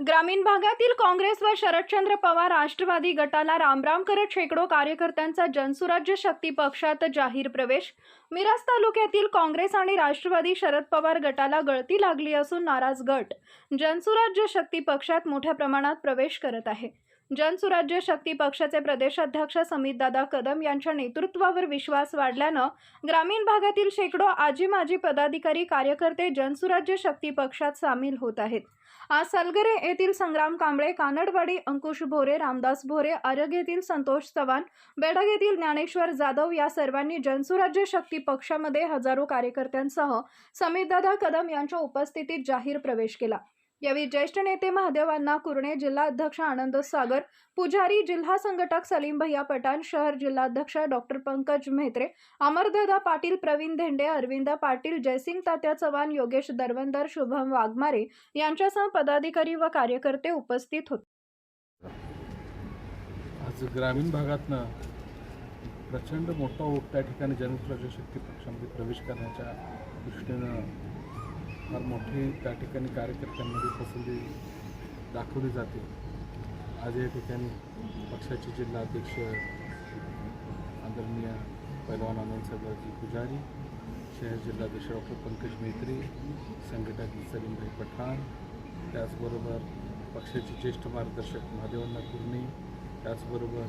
ग्रामीण भागातील काँग्रेस व शरदचंद्र पवार राष्ट्रवादी गटाला रामराम करत शेकडो कार्यकर्त्यांचा जनसुराज्य शक्ती पक्षात जाहीर प्रवेश. मिराज तालुक्यातील काँग्रेस आणि राष्ट्रवादी शरद पवार गटाला गळती लागली असून नाराज गट जनसुराज्य शक्ती पक्षात मोठ्या प्रमाणात प्रवेश करत आहे. जनसुराज्य शक्ती पक्षाचे प्रदेशाध्यक्ष समितदादा कदम यांच्या नेतृत्वावर विश्वास वाढल्यानं ग्रामीण भागातील शेकडो आजी माजी पदाधिकारी कार्यकर्ते जनसुराज्य शक्ती पक्षात सामील होत आहेत. आज सलगरे येथील संग्राम कांबळे कानडवाडी अंकुश भोरे रामदास भोरे आरग येथील संतोष चव्हाण बेडग येथील ज्ञानेश्वर जाधव या सर्वांनी जनसुराज्य शक्ती पक्षामध्ये हजारो कार्यकर्त्यांसह समितदादा कदम यांच्या उपस्थितीत जाहीर प्रवेश केला. यावेळी ज्येष्ठ नेते महादेव अण्णा कुरणे जिल्हाध्यक्ष आनंद सागर पुजारी जिल्हा संघटक सलीम भैया पठाण शहर जिल्हाध्यक्ष डॉक्टर पंकज मेहत्रे अमरदादा पाटील प्रवीण धेंडे अरविंद पाटील जयसिंग तात्या चव्हाण योगेश दरवंदर शुभम वाघमारे यांच्यासह पदाधिकारी व कार्यकर्ते उपस्थित होते. आज ग्रामीण भागातनं प्रचंड मोठा ओट त्या ठिकाणी जनसुराज्य शक्ती पक्षामध्ये प्रवेश करण्याच्या दृष्टीनं फार मोठी त्या ठिकाणी कार्यकर्त्यांमध्ये पसंती दाखवली जाते. आज या ठिकाणी पक्षाचे जिल्हाध्यक्ष आदरणीय पैलवान आनंद साहेबजी पुजारी शहर जिल्हाध्यक्ष डॉक्टर पंकज मेत्री संघटक सलीमभाई पठाण त्याचबरोबर पक्षाचे ज्येष्ठ मार्गदर्शक महादेवांना कुर्णी त्याचबरोबर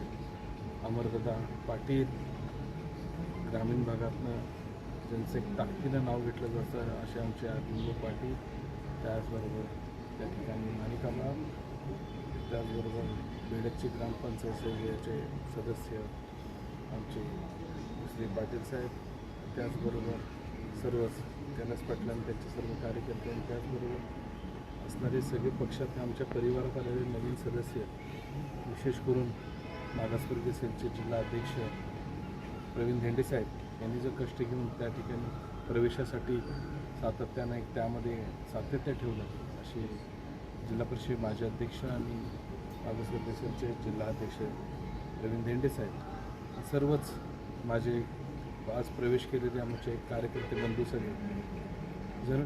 अमरदादा पाटील ग्रामीण भागातनं ज्यांचं एक ताकदीनं नाव घेतलं जातं असे आमचे अरविंद पाटील त्याचबरोबर त्या ठिकाणी माणिकाबा त्याचबरोबर बेडकची ग्रामपंचायत समितीचे सदस्य आमचे श्री पाटील साहेब त्याचबरोबर सर्वच कैलास पाटील आणि त्यांचे सर्व कार्यकर्ते आणि त्याचबरोबर असणारे सगळे पक्षात आमच्या परिवारात आलेले नवीन सदस्य विशेष करून मागासवर्गीय सेलचे जिल्हा अध्यक्ष प्रवीण धेंडे साहेब यांनी जो कष्ट घेऊन त्या ठिकाणी प्रवेशासाठी सातत्यानं एक त्यामध्ये सातत्य ठेवलं असे जिल्हा परिषद माजी अध्यक्ष आणि काँग्रेस सेलचे जिल्हा अध्यक्ष प्रवीण धेंडे साहेब सर्वच माझे आज प्रवेश केलेले आमचे कार्यकर्ते बंधू सगळे. जन